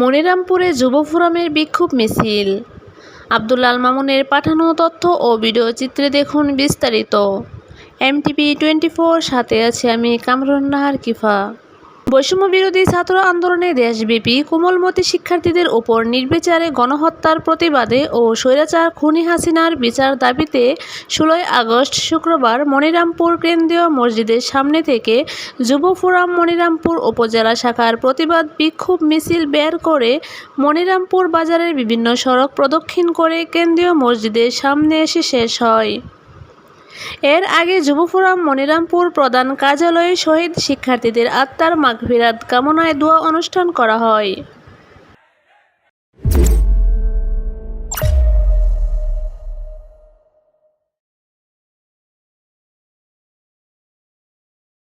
মনিরামপুরে যুব ফোরামের বিক্ষোভ মিছিল। আব্দুল্লাল মামুনের পাঠানো তথ্য ও ভিডিও চিত্রে দেখুন বিস্তারিত। এমটিপি টোয়েন্টি ফোর সাথে আছে আমি কামরুন নাহার কিফা। বৈষম্য বিরোধী ছাত্র আন্দোলনে দেশব্যাপী কোমলমতি শিক্ষার্থীদের ওপর নির্বিচারে গণহত্যার প্রতিবাদে ও স্বৈরাচার খুনি হাসিনার বিচার দাবিতে ষোলোই আগস্ট শুক্রবার মনিরামপুর কেন্দ্রীয় মসজিদের সামনে থেকে যুব ফোরাম মনিরামপুর উপজেলা শাখার প্রতিবাদ বিক্ষোভ মিছিল বের করে মনিরামপুর বাজারের বিভিন্ন সড়ক প্রদক্ষিণ করে কেন্দ্রীয় মসজিদের সামনে এসে শেষ হয়। এর আগে যুব ফোরাম মনিরামপুর প্রধান কার্যালয়ে শহীদ শিক্ষার্থীদের আত্মার মাগফিরাত কামনায় দোয়া অনুষ্ঠান করা হয়।